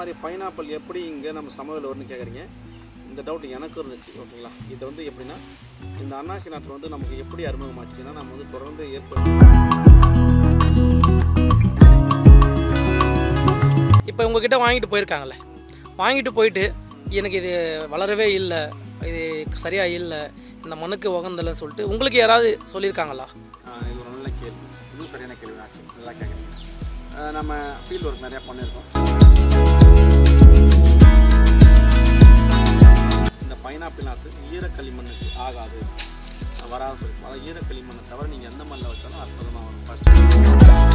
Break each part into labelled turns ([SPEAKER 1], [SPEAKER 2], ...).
[SPEAKER 1] மாதிரி பைனாப்பிள் எப்படி இங்கே நம்ம சமையல் வரும்னு கேட்குறீங்க இந்த டவுட் எனக்கும் இருந்துச்சு ஓகேங்களா இது வந்து எப்படின்னா இந்த அன்னாசி நாட்டில் வந்து நமக்கு எப்படி அறிமுகமாச்சுன்னா நம்ம வந்து தொடர்ந்து ஏற்படும்
[SPEAKER 2] இப்போ உங்ககிட்ட வாங்கிட்டு போயிருக்காங்கல்ல? வாங்கிட்டு போயிட்டு எனக்கு இது வளரவே இல்லை இது சரியா இல்லை இந்த மண்ணுக்கு உகந்தலைன்னு சொல்லிட்டு உங்களுக்கு யாராவது சொல்லியிருக்காங்களா?
[SPEAKER 1] இது ஒரு நல்ல கேள்வி. இதுவும் சரியான கேள்வி நல்லா கேட்குறீங்க நம்ம ஃபீல்ட் ஒர்க் நிறையா பண்ணியிருக்கோம். பைனாப்பிள் நாற்று ஈரக்களிமண்ணுக்கு ஆகாது. வராது. இருக்கும் அதாவது ஈரக்களிமண்ணை தவிர நீங்கள் எந்த மண்ணில் வச்சாலும் அற்புதமாக வரும். ஃபஸ்ட்டு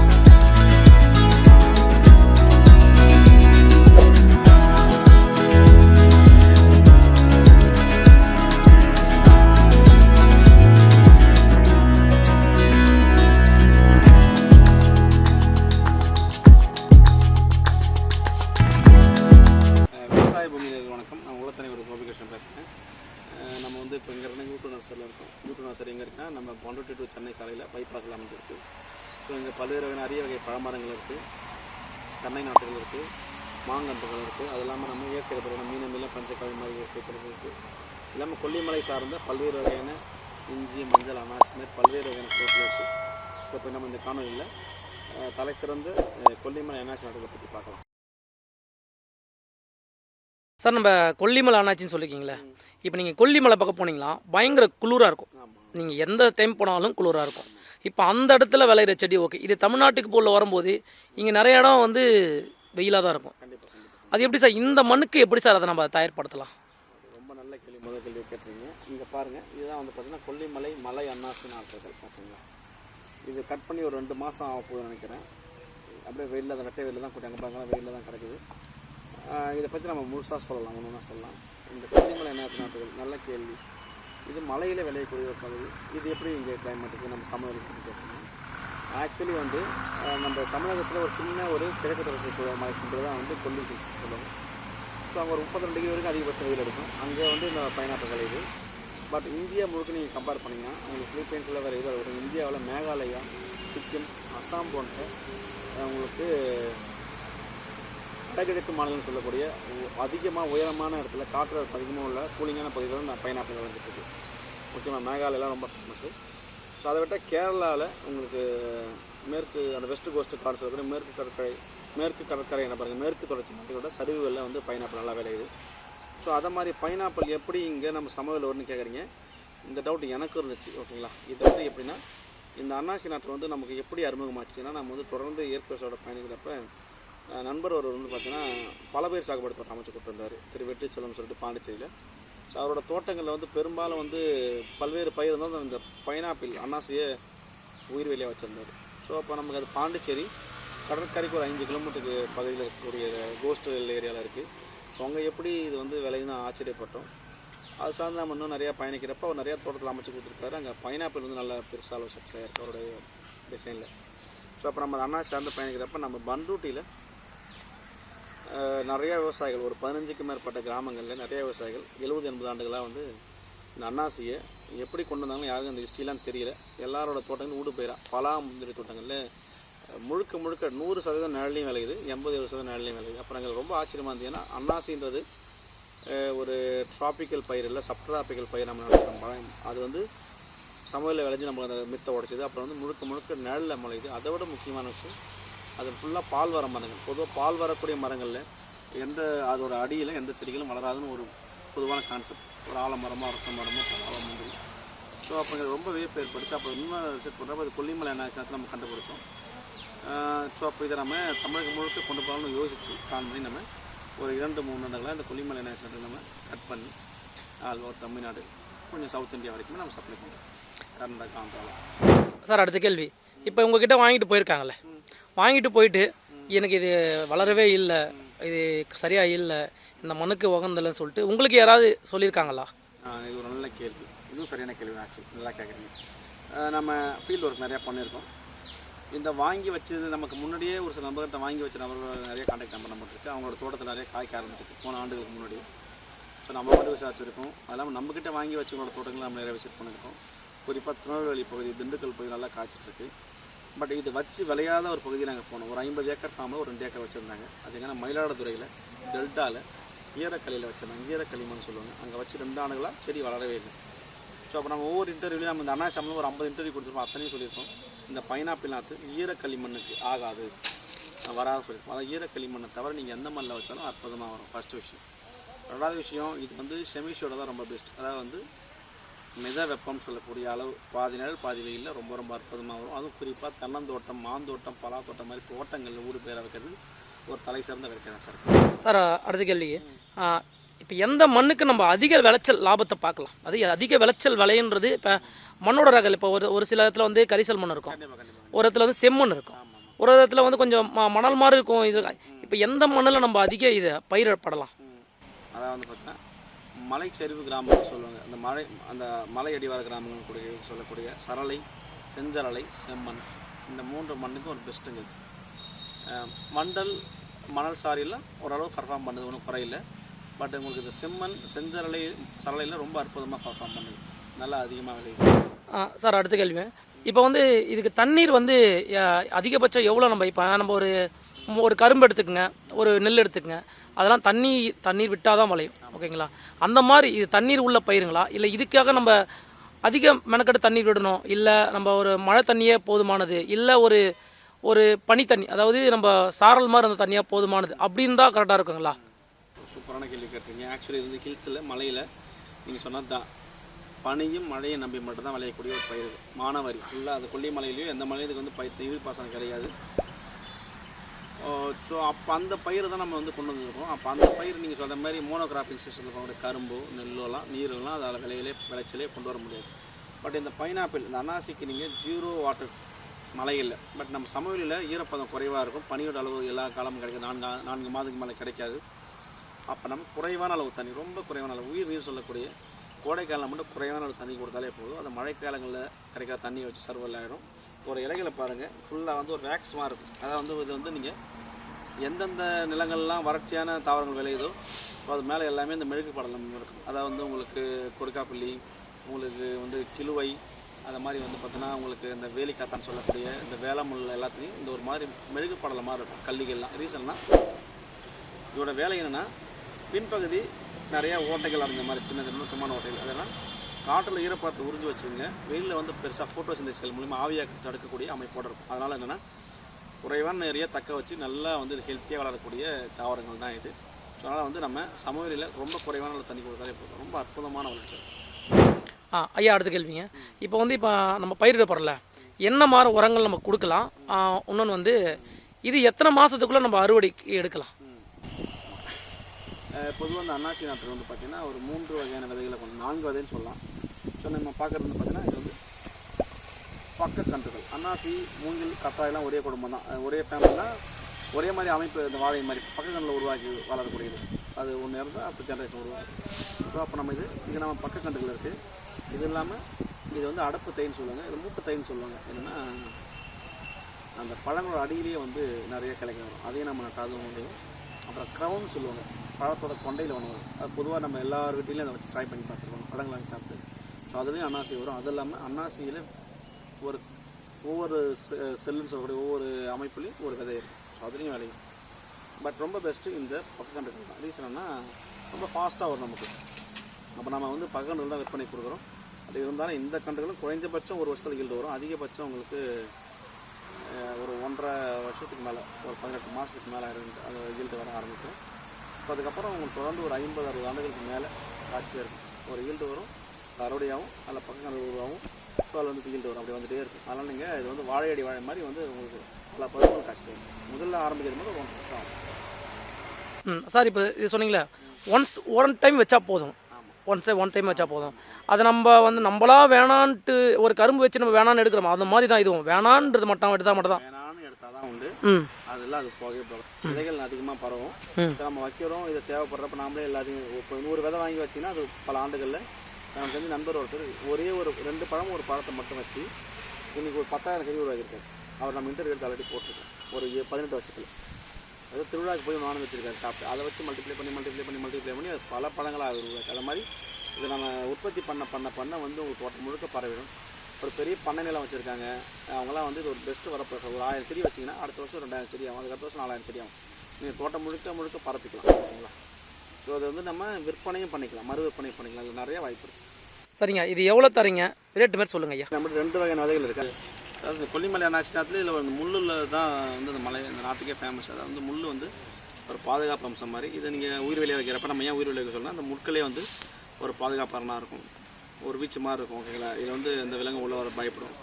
[SPEAKER 1] இங்கே இருந்தால் யூட்டு இருக்கோம் எங்கே இருக்குன்னா நம்ம பண்ருட்டி டு சென்னை சாலையில் பைபாஸில் அமைஞ்சிருக்கு. ஸோ இங்கே பல்வேறு வகையான அரிய வகை பழமரங்கள் இருக்குது தென்னை நாட்டுகள் இருக்குது மாங்கன்றுகள் இருக்குது அது இல்லாமல் நம்ம இயற்கை பொருளான மீன் மீன் மாதிரி இயற்கை பொருட்கள் இருக்குது இல்லாமல் கொல்லிமலை சார்ந்த பல்வேறு வகையான இஞ்சி மஞ்சள் அனாசி மாதிரி பல்வேறு வகையான பொருட்கள் இருக்குது ஸோ இப்போ நம்ம இந்த காணொலியில் தலை சிறந்த கொல்லிமலை அனாசி நாடுகளை பற்றி பார்க்கலாம்.
[SPEAKER 2] சார் நம்ம கொல்லிமலை அண்ணாச்சின்னு சொல்லியிருக்கீங்களே இப்போ நீங்கள் கொல்லிமலை பக்கம் போனீங்கன்னா பயங்கர குளிராக இருக்கும். நீங்கள் எந்த டைம் போனாலும் குளிராக இருக்கும். இப்போ அந்த இடத்துல விளையிற செடி ஓகே இது தமிழ்நாட்டுக்கு போல வரும்போது இங்கே நிறைய இடம் வந்து வெயிலாக தான் இருக்கும். அது எப்படி சார் இந்த மண்ணுக்கு எப்படி சார் அதை நம்ம தயார்படுத்தலாம்?
[SPEAKER 1] ரொம்ப நல்ல கேள்வி முதல் கேள்வி கேட்டுறீங்க இங்கே பாருங்கள் இதுதான் வந்து பார்த்தீங்கன்னா கொல்லிமலை மலை அண்ணாசு நாட்கள் பார்த்தீங்களா இது கட் பண்ணி ஒரு ரெண்டு மாதம் ஆக போகுதுன்னு நினைக்கிறேன். அப்படியே வெயிலில் தான் வெட்டை வெயிலில் தான் கூட்டி அங்கே பார்க்கலாம் வெயிலில் தான் கிடக்குது. இதை பற்றி நம்ம முழுசாக சொல்லலாம் ஒன்று ஒன்றா சொல்லலாம். இந்த கொல்லிமலை அன்னாசி நாட்டுகள் நல்ல கேள்வி. இது மலையில் விளையக்கூடிய ஒரு பகுதி. இது எப்படி இங்கே கிளைமேட்டுக்கு நம்ம சமையலுக்கு கேட்கணும் ஆக்சுவலி வந்து நம்ம தமிழகத்தில் ஒரு சின்ன ஒரு கிழக்கு தொடர்ச்சி மலைக்குன்றது தான் வந்து கொல்லி ஹில்ஸ் சொல்லுவாங்க ஸோ அங்கே ஒரு முப்பத்தி ரெண்டு டிகிரி வரைக்கும் அதிகபட்ச வெயில் எடுக்கும் அங்கே வந்து இந்த பைனாப்பிள் விளையுது பட் இந்தியா முழுக்க நீங்கள் கம்பேர் பண்ணிங்கன்னா உங்களுக்கு ஃபிலிப்பைன்ஸில் வேறு இது வரும் இந்தியாவில் மேகாலயா சிக்கிம் அசாம் போன்ற உங்களுக்கு வடகிழக்கு மாநிலம்னு சொல்லக்கூடிய அதிகமாக உயரமான இடத்துல காற்று அதிகமாக உள்ள கூலிங்கான பகுதிகளில் நான் பைனாப்பிள் விளைஞ்சிட்டு இருக்கு முக்கியமாக மேகாலயெல்லாம் ரொம்ப ஃபேமஸ்ஸு ஸோ அதை விட்டால் கேரளாவில் உங்களுக்கு மேற்கு அந்த வெஸ்ட் கோஸ்ட் காடு சொல்லக்கூடிய மேற்கு கடற்கரை மேற்கு கடற்கரை என்ன பாருங்கள் மேற்கு தொடர்ச்சி மக்களோட சரிவுகளில் வந்து பைனாப்பிள் நல்லா விளையுது. ஸோ அதை மாதிரி பைனாப்பிள் எப்படி இங்கே நம்ம சமையல் வரும்னு கேட்குறீங்க இந்த டவுட் எனக்கும் இருந்துச்சு ஓகேங்களா இது வந்து எப்படின்னா இந்த அன்னாசி நாட்டில் வந்து நமக்கு எப்படி அறிமுகமாச்சுன்னா நம்ம வந்து தொடர்ந்து இயற்கையோட பயணிக்கிறப்ப நண்பர் ஒரு வந்து பார்த்தீங்கன்னா பல பேர் சாகுபடி தோட்டம் அமைச்சு கொடுத்துருந்தாரு. திரு வெற்றிச்செல்வம் சொல்லிட்டு பாண்டிச்சேரியில். ஸோ அவரோட தோட்டங்களில் வந்து பெரும்பாலும் வந்து பல்வேறு பயிர் வந்து இந்த பைனாப்பிள் அன்னாசியை உயிர் வெளியாக வச்சுருந்தாரு. ஸோ அப்போ நமக்கு அது பாண்டிச்சேரி கடற்கரைக்கு ஒரு அஞ்சு கிலோமீட்டருக்கு பகுதியில் இருக்கக்கூடிய கோஸ்டல் ஏரியாவில் இருக்குது ஸோ அங்கே எப்படி இது வந்து விளையுதுன்னு ஆச்சரியப்பட்டோம். அது சார்ந்து நம்ம இன்னும் நிறையா பயணிக்கிறப்ப அவர் நிறையா தோட்டத்தில் அமைச்சு கொடுத்துருக்காரு. அங்கே பைனாப்பிள் வந்து நல்ல பெருசாக அளவு சக்ஸஸ் அவருடைய டிசைனில் ஸோ அப்போ நம்ம அண்ணா சார்ந்து பயணிக்கிறப்ப நம்ம பண்ரூட்டியில் நிறைய விவசாயிகள் ஒரு பதினஞ்சுக்கு மேற்பட்ட கிராமங்களில் நிறைய விவசாயிகள் எழுபது எண்பது ஆண்டுகளாக வந்து இந்த அன்னாசியை எப்படி கொண்டு வந்தாங்க யாருக்கும் அந்த ஹிஸ்ட்ரிலாம் தெரியல. எல்லாரோட தோட்டங்களும் ஊடு போயிடா பலா முந்திரி தோட்டங்களில் முழுக்க முழுக்க நூறு சதவீதம் நிழலையும் விளையுது எண்பது எழுபது சதவீதம் நிழலையும் விளையுது. அப்புறம் எங்களுக்கு ரொம்ப ஆச்சரியமாக இருந்தது. ஏன்னா அன்னாசின்றது ஒரு ட்ராபிக்கல் பயிர் இல்லை சப்ட்ராபிக்கல் பயிர் நம்ம நடத்துகிறோம் பழம். அது வந்து சமையலில் விளைஞ்சு நம்ம அந்த மித்தை உடைச்சிது. அப்புறம் வந்து முழுக்க முழுக்க நிழலில் முளையுது. அதை விட முக்கியமான விஷயம் அது ஃபுல்லாக பால் வர மரங்கள். பொதுவாக பால் வரக்கூடிய மரங்களில் எந்த அதோட அடியில் எந்த செடிகளும் வளராதுன்னு ஒரு பொதுவான கான்செப்ட் ஒரு ஆலமரமோ அரச மரமோ பலாவ முந்திரி ஸோ அப்போ ரொம்ப வியப்பு ஏற்பட்டுச்சு அப்போ இன்னும் ரிசர்ச் பண்ணுறப்ப அது கொல்லிமலை நேஷனத்தில் நம்ம கண்டுபிடிச்சோம். ஸோ அப்போ இதை நம்ம தமிழகம் முழுக்க கொண்டு போகலாம்னு யோசிச்சு பிளான் பண்ணி நம்ம ஒரு இரண்டு மூணு ஆண்டுகளாக இந்த கொல்லிமலை நேஷனத்தில் நம்ம கட் பண்ணி ஆல் ஓவர் தமிழ்நாடு கொஞ்சம் சவுத் இந்தியா வரைக்கும் நம்ம சப்ளை பண்ணுறோம் கர்நாடகா ஆந்திராவில்
[SPEAKER 2] சார் அடுத்த கேள்வி. இப்போ உங்ககிட்ட வாங்கிட்டு போயிருக்காங்கல்ல. வாங்கிட்டு போயிட்டு எனக்கு இது வளரவே இல்லை இது சரியாக இல்லை இந்த மண்ணுக்கு உகந்தலைன்னு சொல்லிட்டு உங்களுக்கு யாராவது சொல்லியிருக்காங்களா?
[SPEAKER 1] இது ஒரு நல்ல கேள்வி. இதுவும் சரியான கேள்வி ஆக்சுவலி நல்லா கேட்குறீங்க. நம்ம ஃபீல்டு ஒர்க் நிறையா பண்ணியிருக்கோம். இந்த வாங்கி வச்சது நமக்கு முன்னாடியே ஒரு சில நபர்கிட்ட வாங்கி வச்ச நபர்கள் நிறைய காண்டாக்ட் நம்பர் நம்ம இருக்குது அவங்களோட தோட்டத்தில் நிறைய காய்க்க ஆரம்பிச்சிருக்கு. போன ஆண்டுகளுக்கு முன்னாடி. ஸோ நம்ம மட்டும் விசாரிச்சிருக்கோம். அது இல்லாமல் நம்மக்கிட்ட வாங்கி வச்சவங்களோட தோட்டங்களை நம்ம நிறைய விசிட் பண்ணியிருக்கோம். குறிப்பாக திருநெல்வேலி பகுதி திண்டுக்கல் பகுதி நல்லா காய்ச்சிட்ருக்கு பட் இது வச்சு விளையாத ஒரு பகுதி நாங்கள் போனோம். ஒரு ஐம்பது ஏக்கர் ஃபார்மில் ஒரு ரெண்டு ஏக்கர் வச்சுருந்தாங்க. அது எங்கன்னா மயிலாடுதுறையில் டெல்டாவில் ஈரக்கல்லியில் வச்சுருந்தாங்க. ஈரக்களிமண் சொல்லுவாங்க. அங்கே வச்சு ரெண்டு ஆண்டுகளாக செடி வளரவே இல்லை. ஸோ அப்போ நம்ம ஒவ்வொரு இன்டர்வியூலையும் நம்ம இந்த அண்ணாசாமில் ஒரு ஐம்பது இன்டர்வியூ கொடுத்துருப்போம் அத்தனையும் சொல்லியிருக்கோம். இந்த பைனாப்பிள் நாற்று ஈரக்களிமண்ணுக்கு ஆகாது. வராது சொல்லியிருக்கோம். அதாவது ஈரக்களிமண்ணை தவிர நீங்கள் எந்த மண்ணில் வச்சாலும் அற்புதமாக வரும். ஃபஸ்ட்டு விஷயம். ரெண்டாவது விஷயம் இது வந்து செமிஷோட தான் ரொம்ப பெஸ்ட் அதாவது வந்து மித வெப்பம் சொல்லக்கூடிய அளவு பாதி நிழல் பாதி வெயிலில் ரொம்ப ரொம்ப அற்புதமாக வரும். அதுவும் குறிப்பாக தென்னந்தோட்டம் மாந்தோட்டம் பலாத்தோட்டம் மாதிரி தோட்டங்களில் ஊடு பேர வைக்கிறது ஒரு தலை சிறந்த வைக்கிறேன் சார்?
[SPEAKER 2] சார் அடுத்த கேள்வி. இப்போ எந்த மண்ணுக்கு நம்ம அதிக விளைச்சல் லாபத்தை பார்க்கலாம்? அது அதிக விளைச்சல் விளையுன்றது இப்போ மண்ணோட ரகல் இப்போ ஒரு ஒரு சில இடத்துல வந்து கரிசல் மண் இருக்கும். ஒரு இடத்துல வந்து செம்மண் இருக்கும். ஒரு இடத்துல வந்து கொஞ்சம் மணல் மாதிரி இருக்கும். இது இப்போ எந்த மண்ணில் நம்ம அதிக இதை பயிரிடப்படலாம்.
[SPEAKER 1] அதாவது வந்து பார்த்தீங்கன்னா மலைச்சரிவு கிராமங்கள் சொல்லுவாங்க. அந்த மலை அந்த மலை அடிவார கிராமங்கள் கூடிய சொல்லக்கூடிய சரளை செஞ்சரளை செம்மண். இந்த மூன்று மண்ணுக்கும் ஒரு பெஸ்ட்டுங்க இது. மண்டல் மணல் சாரியில் ஓரளவு பர்ஃபார்ம் பண்ணுது. ஒன்றும் குறையில்லை. பட் உங்களுக்கு இந்த செம்மண் செஞ்சரளை சரளையில் ரொம்ப அற்புதமாக பர்ஃபார்ம் பண்ணுது. நல்லா அதிகமாக விளையுது.
[SPEAKER 2] சார் அடுத்த கேள்வி இப்போ வந்து இதுக்கு தண்ணீர் வந்து அதிகபட்சம் எவ்வளோ நம்ம இப்போ நம்ம ஒரு ஒரு கரும்பு எடுத்துக்கங்க. ஒரு நெல் எடுத்துக்கங்க. அதெல்லாம் தண்ணி தண்ணீர் விட்டால் தான் விளையும். ஓகேங்களா? அந்த மாதிரி இது தண்ணீர் உள்ள பயிருங்களா? இல்லை இதுக்காக நம்ம அதிக மெனக்கெட்டு தண்ணீர் விடணும்? இல்லை நம்ம ஒரு மழை தண்ணியே போதுமானது? இல்லை ஒரு ஒரு பனி தண்ணி அதாவது நம்ம சாரல் மாதிரி அந்த தண்ணியாக போதுமானது? அப்படின்னு தான் கரெக்டாக இருக்குங்களா?
[SPEAKER 1] சூப்பரான கேள்வி கேட்டீங்க ஆக்சுவலி இது வந்து ஹில்ஸில் மலையில் நீங்கள் சொன்னது தான். பனியும் மழையை நம்பி மட்டும்தான் விளையக்கூடிய ஒரு பயிர் இது. மானாவாரி ஃபுல்லாக அது கொல்லிமலையிலையும் எந்த மலையும் இதுக்கு வந்து பயிர் நீர் பாசனம் கிடையாது. ஸோ அப்போ அந்த பயிரை தான் நம்ம வந்து கொண்டு வந்துருக்கோம். அப்போ அந்த பயிர் நீங்கள் சொல்கிற மாதிரி மோனோகிராஃபிங் சிஸ்டத்தில் இருக்கக்கூடிய கரும்பு நெல்லோலாம் நீரெல்லாம் அதால் விளையிலே விளைச்சலே கொண்டு வர முடியாது. பட் இந்த பைனாப்பிள் இந்த அன்னாசிக்கு நீங்கள் ஜீரோ வாட்டர் மழை இல்லை பட் நம்ம சமவெளியில் ஈரப்பதம் குறைவாக இருக்கும். பனியோட அளவு எல்லா காலமும் கிடைக்கும் நான்கு நான்கு மாதத்துக்கு மேலே கிடைக்காது. அப்போ நம்ம குறைவான அளவு தண்ணி ரொம்ப குறைவான அளவு. உயிர் நீர் சொல்லக்கூடிய கோடைக்காலம் மட்டும் குறைவான அளவு தண்ணி கொடுத்தாலே போதும். அது மழைக்காலங்களில் கிடைக்கிற தண்ணியை வச்சு சர்வல் ஆகிடும் ஒரு இலைகளை பாருங்கள் ஃபுல்லாக வந்து ஒரு வேக்ஸ்மாக இருக்கும். அதாவது வந்து இது வந்து நீங்கள் எந்தெந்த நிலங்கள்லாம் வறட்சியான தாவரங்கள் விளையுதோ அது மேலே எல்லாமே இந்த மெழுகு படலம் இருக்கும். அதாவது வந்து உங்களுக்கு கொடுக்காப்புள்ளி உங்களுக்கு வந்து கிலுவை அந்த மாதிரி வந்து பார்த்தீங்கன்னா உங்களுக்கு இந்த வேலிக்காத்தான்னு சொல்லக்கூடிய இந்த வேளாமுள்ள எல்லாத்துலேயும் இந்த ஒரு மாதிரி மெழுகு படலம் மாதிரி இருக்கும். கல்லிகள்லாம். ரீசன்னா இதோட வேலை என்னென்னா பின்பகுதி நிறையா ஓட்டைகள் அடைஞ்ச மாதிரி சின்ன சின்ன நுணுக்கமான ஓட்டைகள். அதெல்லாம் காற்றில் ஈரப்பதத்தை உறிஞ்சி வச்சுங்க வெயிலில் வந்து பெருசாக ஃபோட்டோ சிந்தசிகள் மூலிமா ஆவியாக தடுக்கக்கூடிய அமைப்போடு இருக்கும். அதனால் என்னென்னா குறைவான நிறைய தக்க வச்சு நல்லா வந்து ஹெல்த்தியாக வளரக்கூடிய தாவரங்கள் தான் இது. ஸோ அதனால் வந்து நம்ம சமவெளியில் ரொம்ப குறைவான தண்ணி கொடுத்தாலே போதும். ரொம்ப அற்புதமான வளர்ச்சி.
[SPEAKER 2] ஆ ஐயா அடுத்த கேள்விங்க. இப்போ வந்து இப்போ நம்ம பயிரிட போகிறல என்ன மாதிரி உரங்கள் நம்ம கொடுக்கலாம்? இன்னொன்று வந்து இது எத்தனை மாதத்துக்குள்ளே நம்ம அறுவடைக்கு எடுக்கலாம்?
[SPEAKER 1] பொதுவாக அந்த அன்னாசி நாட்டில் வந்து பார்த்திங்கன்னா ஒரு மூன்று வகையான விதைகளை கொண்டு நான்கு விதைன்னு சொல்லலாம். ஸோ நம்ம பார்க்குறது வந்து பார்த்திங்கன்னா இது வந்து பக்கக்கன்றுகள் அன்னாசி மூங்கில் கத்தாயெல்லாம் ஒரே குடும்பம் தான். ஒரே ஃபேமிலினா ஒரே மாதிரி அமைப்பு இந்த வாழை மாதிரி பக்கக்கன்றில் உருவாக்கி வளரக்கூடியது. அது ஒன்று இருந்தால் அடுத்த ஜென்ரேஷன் உருவாகும். ஸோ அப்போ நம்ம இது இது நம்ம பக்கக்கன்றுகள் இருக்குது இது இல்லாமல் இது வந்து அடப்பு தைன்னு சொல்லுவாங்க. இது மூட்டை தைன்னு சொல்லுவாங்க. என்னென்னா அந்த பழங்களோட அடியிலேயே வந்து நிறைய கிளைங்க வரும். அதையும் நம்ம நட்டாதும் முடியும் அப்புறம் க்ரௌன் சொல்லுவாங்க. பழத்தோட கொண்டையில் ஒன்று வரும். அது பொதுவாக நம்ம எல்லார் வீட்லேயும் அதை வச்சு ட்ரை பண்ணி பார்த்துருக்கோம். பழங்களை சாப்பிட்டு. ஸோ அதுலேயும் அன்னாசி வரும். அது இல்லாமல் அன்னாசியில் ஒரு ஒவ்வொரு செ- செல்லுன்னு சொல்லக்கூடிய ஒவ்வொரு அமைப்புலேயும் ஒரு விதை இருக்கும். ஸோ அதுலேயும் விளையும். பட் ரொம்ப பெஸ்ட்டு இந்த பக்கக்கன்றுகள் தான். ரீசன்னா ரொம்ப ஃபாஸ்ட்டாக வரும் நமக்கு. அப்போ நம்ம வந்து பக்கக்கன்றுகள் தான் விற்பனை கொடுக்குறோம். அது இருந்தாலும் இந்த கன்றுகளும் குறைந்தபட்சம் ஒரு வருஷத்தில் ஈல்டு வரும். அதிகபட்சம் உங்களுக்கு ஒரு ஒன்றரை வருஷத்துக்கு மேலே ஒரு பதினெட்டு மாதத்துக்கு மேலே இருந்து அது ஈல்டு வர ஆரம்பிக்கும். ஸோ அதுக்கப்புறம் உங்களுக்கு தொடர்ந்து ஒரு ஐம்பது அறுபது ஆண்டுகளுக்கு மேலே காட்சியாக இருக்கும். ஒரு ஈல்டு வரும். அறுவடையாகவும் அதில் பக்கம் உருவாகும் ஸோ அதில் வந்து ஈல்டு வரும். அப்படி வந்துட்டே இருக்கும். அதனால் நீங்கள் இது வந்து வாழையடி வாழை மாதிரி வந்து உங்களுக்கு பல பருவங்கள் இருக்கும் முதல்ல ஆரம்பிக்கிறது போது ஒன்றரை வருஷம் ஆகும்.
[SPEAKER 2] ம் சார் இப்போ இது சொன்னீங்களே ஒன்ஸ் ஒன் டைம் வச்சா போதும். ஒன்ஸ் ஒன் டைம் வச்சா போதும். அது நம்ம வந்து நம்மளா வேணான்ட்டு ஒரு கரும்பு வச்சு நம்ம வேணான்னு எடுக்கிறோம்? அந்த மாதிரி தான் இதுவும். வேணான்றது மட்டும் எடுத்தால் மட்டும் தான்.
[SPEAKER 1] வேணான்னு எடுத்தால் தான் உண்டு. அதெல்லாம் அது போகவே போகும் விதைகள் அதிகமாக பரவும். நம்ம வைக்கிறோம் இதை தேவைப்படுறப்ப நாமளே எல்லாத்தையும் இப்போ நூறு விதை வாங்கி வச்சிங்கன்னா அது பல ஆண்டுகளில் நான் வந்து நண்பர் ஒருத்தர் ஒரே ஒரு ரெண்டு பழம் ஒரு பழத்தை மட்டும் வச்சு இன்றைக்கி ஒரு பத்தாயிரம் செடி உருவாக்கியிருக்காரு. அவர் நம்ம இன்டர்வியூ எடுத்து ஆல்ரெடி போட்டிருக்கோம் ஒரு பதினெட்டு வருஷத்தில். அதாவது திருவிழாவுக்கு போய் நானும் வச்சிருக்காரு சாப்பிட்டு. அதை வச்சு மல்டிப்ளை பண்ணி மல்டிப்ளை பண்ணி மல்டிப்ளை பண்ணி அது பல பழங்களாக உருவாக்கி. அது மாதிரி இதை நம்ம உற்பத்தி பண்ண பண்ண பண்ண வந்து உங்களுக்கு தோட்டம் முழுக்க பரவிடும். ஒரு பெரிய பண்ணை நிலம் வச்சுருக்காங்க. அவங்களாம் வந்து இது ஒரு பெஸ்ட்டு வரப்போ ஒரு ஆயிரம் செடி வச்சிங்கன்னா அடுத்த வருஷம் ரெண்டாயிரம் செடி ஆகும். அதுக்கு அடுத்த வருஷம் நாலாயிரம் செடி ஆகும். நீங்கள் தோட்டம் முழுக்க முழுக்க பரப்பிக்கலாம். ஓகேங்களா ஸோ அது வந்து நம்ம விற்பனையும் பண்ணிக்கலாம் மறு விற்பனை பண்ணிக்கலாம். இதில் நிறைய வாய்ப்பு இருக்குது
[SPEAKER 2] சரிங்க இது எவ்வளோ தரீங்க? ரேட்டு மாதிரி சொல்லுங்க ஐயா.
[SPEAKER 1] நம்மகிட்ட ரெண்டு வகையான விதைகள் இருக்குது அதாவது இந்த கொல்லிமலை நாட்டில் இதில் வந்து முள்ளில் தான் வந்து இந்த மலை இந்த நாட்டுக்கே ஃபேமஸ் அதாவது வந்து முள் வந்து ஒரு பாதுகாப்பு அம்சம் மாதிரி. இதை நீங்கள் உயிர் வெளியே வைக்கிறப்ப நம்ம ஏன் உயிர் வெளியே சொல்லலாம் அந்த முட்களே வந்து ஒரு பாதுகாப்பாரனாக இருக்கும். ஒரு வீச்சு மாதிரி இருக்கும் ஓகேங்களா இது வந்து இந்த விலங்கு உள்ள வர பயப்படும்.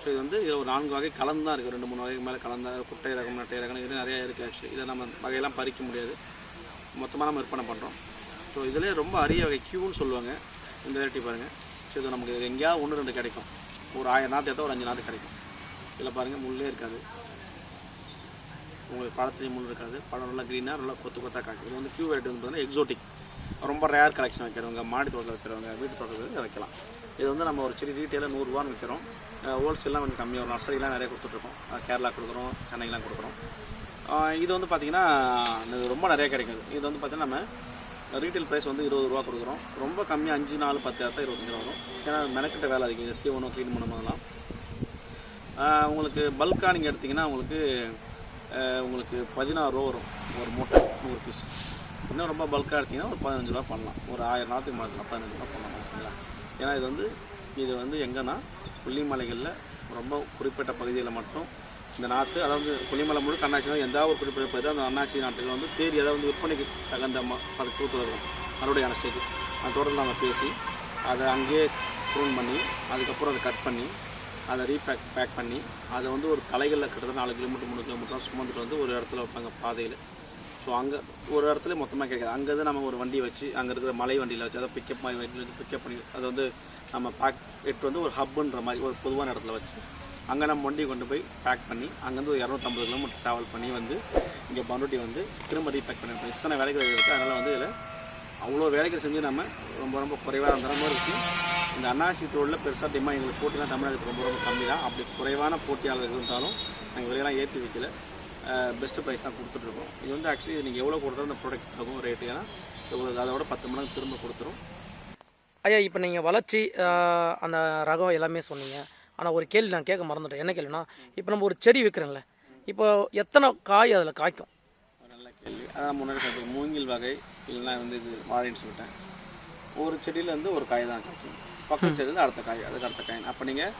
[SPEAKER 1] ஸோ இது வந்து இதில் ஒரு நான்கு வகை கலந்து தான் இருக்குது ரெண்டு மூணு வகைக்கு மேலே கலந்த குட்டை ரகம் நட்டை ரகம் இது நிறைய இருக்குது ஆக்சுவலி இதை நம்ம வகையெல்லாம் பறிக்க முடியாது. மொத்தமாக நம்ம விற்பனை பண்ணுறோம் ஸோ இதிலே ரொம்ப அரிய வகை கியூன்னு சொல்லுவாங்க. இந்த வெரைட்டி பாருங்கள் ஸோ இது நமக்கு எங்கேயாவது ஒன்று ரெண்டு கிடைக்கும். ஒரு ஆயிரம் நாற்று எடுத்தால் ஒரு அஞ்சு நாற்று கிடைக்கும். இதில் பாருங்கள் முள்ளே இருக்காது. உங்களுக்கு பழத்துலேயும் முள் இருக்காது. பழம் நல்லா க்ரீனாக நல்லா கொத்து கொத்தாக காய்க்கும். இது வந்து கியூ வெரைட்டி வந்து பார்த்தீங்கன்னா எக்ஸோட்டிக் ரொம்ப ரேர் கலெக்ஷன் வைக்கிறவங்க மாடி தோட்டத்தில் வைக்கிறவங்க வீட்டு தோட்டத்தில் வைக்கலாம் இது வந்து நம்ம ஒரு செடி ரீட்டெயிலாக நூறுரூவான்னு விற்கிறோம் ஹோல்சேல்லாம் கொஞ்சம் கம்மியாக நர்சரிலாம் நிறைய கொடுத்துட்ருக்கோம் கேரளா கொடுக்குறோம் சென்னைலாம் கொடுக்குறோம். இது வந்து பார்த்திங்கன்னா ரொம்ப நிறைய கிடைக்குது. இது வந்து பார்த்திங்கன்னா நம்ம ரீட்டைல் ப்ரைஸ் வந்து இருபது ரூபா கொடுக்குறோம். ரொம்ப கம்மியாக அஞ்சு நாலு பத்து இடத்த இருபத்தஞ்சு ரூபா வரும். ஏன்னா மெனக்கிட்ட வேலை அதிகம். இது ஒன்று க்ளீன் பண்ணணும் உங்களுக்கு பல்காக நீங்கள் எடுத்திங்கன்னா உங்களுக்கு உங்களுக்கு பதினாறு ரூபா வரும். ஒரு மூட்டை நூறு பீஸ் இன்னும் ரொம்ப பல்காக எடுத்திங்கன்னா ஒரு பதினஞ்சு ரூபா பண்ணலாம். ஒரு ஆயிரம் நாற்றுக்கு மாற்றலாம் பதினஞ்சு ரூபா பண்ணலாம் ஓகேங்களா? ஏன்னா இது வந்து இது வந்து எங்கன்னா கொல்லிமலைகளில் ரொம்ப குறிப்பிட்ட பகுதியில் மட்டும் இந்த நாற்று அதாவது கொல்லிமலை முழுக்க அண்ணாச்சி எந்த ஒரு குறிப்பிட்ட பகுதி அந்த அண்ணாச்சி நாட்டில் வந்து தேடி அதாவது வந்து விற்பனைக்கு தகுந்த ம அது அறுவடையான ஸ்டேஜ் அந்த தோட்டத்தில் நம்ம பேசி அதை அங்கேயே ப்ரூன் பண்ணி அதுக்கப்புறம் அதை கட் பண்ணி அதை ரீபேக் பேக் பண்ணி அதை வந்து ஒரு தலைகளில் கிட்டத்தட்ட நாலு கிலோமீட்டர் மூணு கிலோமீட்டர் சுமந்துட்டு வந்து ஒரு இடத்துல வைப்பாங்க பாதையில். ஸோ அங்கே ஒரு இடத்துல மொத்தமாக கிடைக்காது. அங்கேருந்து நம்ம ஒரு வண்டி வச்சு அங்கே இருக்கிற மலை வண்டியில் வச்சு அதை பிக்கப் மாதிரி வண்டியில் வச்சு பிக்கப் பண்ணி அதை வந்து நம்ம பேக் எட்டு வந்து ஒரு ஹப்புன்ற மாதிரி ஒரு பொதுவான இடத்துல வச்சு அங்கே நம்ம வண்டியை கொண்டு போய் பேக் பண்ணி அங்கேருந்து ஒரு இரநூத்தம்பது கிலோமீட்டர் ட்ராவல் பண்ணி வந்து இங்கே பண்ருட்டி வந்து திரும்ப ரீபேக் பண்ணிருக்கோம். இத்தனை வேலைகள் இருக்குது அதனால் வந்து இதில் அவ்வளோ வேலைகள் செஞ்சு நம்ம ரொம்ப ரொம்ப குறைவாக அந்த மாதிரி இருக்குது இந்த அண்ணாசி தோளில் பெருசாக டிமாண்ட் எங்களுக்கு போட்டிலாம் தமிழ்நாட்டுக்கு ரொம்ப ரொம்ப கம்மி தான் அப்படி குறைவான போட்டியாளர்கள் இருந்தாலும் நாங்கள் விலையெல்லாம் ஏற்றி வைக்கல. பெஸ்ட்டு ப்ரைஸ் தான் கொடுத்துட்ருக்கோம் இது வந்து ஆக்சுவலி நீங்கள் எவ்வளோ கொடுத்தாலும் இந்த ப்ராடக்ட் ஆகும் ரேட்டு ஏன்னா உங்களுக்கு அதோட பத்து மடங்கு திரும்ப கொடுத்துரும்.
[SPEAKER 2] ஐயா இப்போ நீங்கள் வளர்ச்சி அந்த ரகம் எல்லாமே சொன்னீங்க. ஆனால் ஒரு கேள்வி நான் கேட்க மறந்துட்டேன். என்ன கேள்வினா இப்போ நம்ம ஒரு செடி வைக்கிறோம்ல இப்போ எத்தனை காய் அதில் காய்க்கும்?
[SPEAKER 1] நல்ல கேள்வி. அதான் முன்னாடி மூங்கில் வகை இல்லைன்னா வந்து இது வாழைன்னு சொல்லிட்டேன். ஒரு செடியிலேருந்து ஒரு காய் தான் காய்க்கும். பக்கத்து செடியிலேருந்து அடுத்த காய் அதுக்கு அடுத்த காய். அப்போ நீங்கள்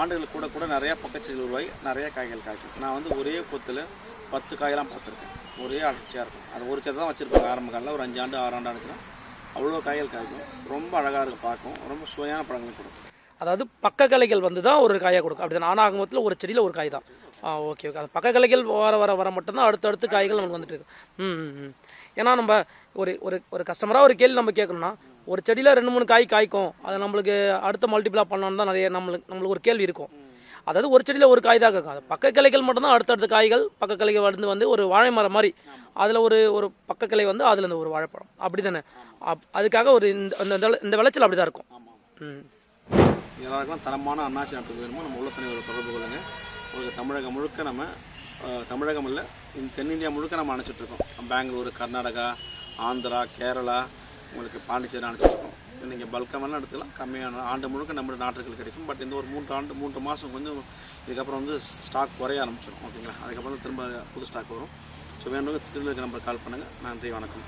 [SPEAKER 1] ஆண்டுகள் கூட கூட நிறையா பக்கச்செடிகள் உருவாகி நிறைய காய்கள் காய்க்கும். நான் வந்து ஒரே கொத்தில் பத்து காயெல்லாம் பார்த்துருக்கேன். ஒரே அடர்ச்சியாக இருக்கும். அது ஒரு செடி தான் வச்சுருப்பாங்க ஆரம்ப காலில் ஒரு அஞ்சு ஆண்டு ஆறு ஆண்டு ஆச்சுன்னா அவ்வளோ காய்கள் காய்க்கும். ரொம்ப அழகாக இருக்கும் பார்க்கும் ரொம்ப சுவையான பழங்கள் கொடுக்கும்.
[SPEAKER 2] அதாவது பக்க கலைகள் வந்து தான் ஒரு காயாக கொடுக்கும். அப்படி தான் ஆனாகும் ஒரு செடியில் ஒரு காய் தான். ஆ ஓகே ஓகே. அந்த பக்க கலைகள் வர வர வர மட்டும்தான் அடுத்தடுத்து காய்கள் நமக்கு வந்துட்டு இருக்கு. ம் ம், ஏன்னா நம்ம ஒரு ஒரு ஒரு கஸ்டமராக ஒரு கேள்வி நம்ம கேட்கணும்னா ஒரு செடியில் ரெண்டு மூணு காய் காய்க்கும். அதை நம்மளுக்கு அடுத்த மல்டிப்ளா பண்ணணும் தான் நிறைய நம்மளுக்கு நம்மளுக்கு ஒரு கேள்வி இருக்கும். அதாவது ஒரு செடியில் ஒரு காய் தான் இருக்கும் அது பக்க கிளைகள் மட்டும்தான் அடுத்தடுத்த காய்கள் பக்க கிளைகள் வந்து வந்து ஒரு வாழை மரம் மாதிரி. அதில் ஒரு ஒரு பக்க கிளை வந்து அதில் இந்த ஒரு வாழைப்பழம். அப்படி தானே அப் அதுக்காக ஒரு இந்த இந்த- இந்த விளைச்சல் அப்படி தான் இருக்கும். ம்.
[SPEAKER 1] எல்லாருக்கும் தரமான அண்ணாச்சி நாட்டுக்கு வேணுமோ? நம்ம உள்ள தனி ஒரு தொடர்பு கொள்ளுங்க. உங்களுக்கு தமிழகம் முழுக்க நம்ம தமிழகம் இல்லை இந்த தென்னிந்தியா முழுக்க நம்ம அனுப்பிச்சிட்ருக்கோம் பெங்களூர் கர்நாடகா ஆந்திரா கேரளா உங்களுக்கு பாண்டிச்சேரி அனுப்பிச்சிட்ருக்கோம் நீங்கள் பல்கமெல்லாம் எடுத்துக்கலாம். கம்மியான ஆண்டு முழுக்க நம்ம நாட்டுகள் கிடைக்கும். பட் இந்த ஒரு மூன்று ஆண்டு மூன்று மாதம் கொஞ்சம் இதுக்கப்புறம் வந்து ஸ்டாக் குறைய ஆரம்பிச்சிடும் ஓகேங்களா அதுக்கப்புறம் திரும்ப புது ஸ்டாக் வரும். ஸோ வேணும் ஸ்கிரீனில் இருக்க நம்பர் கால் பண்ணுங்கள் நன்றி வணக்கம்.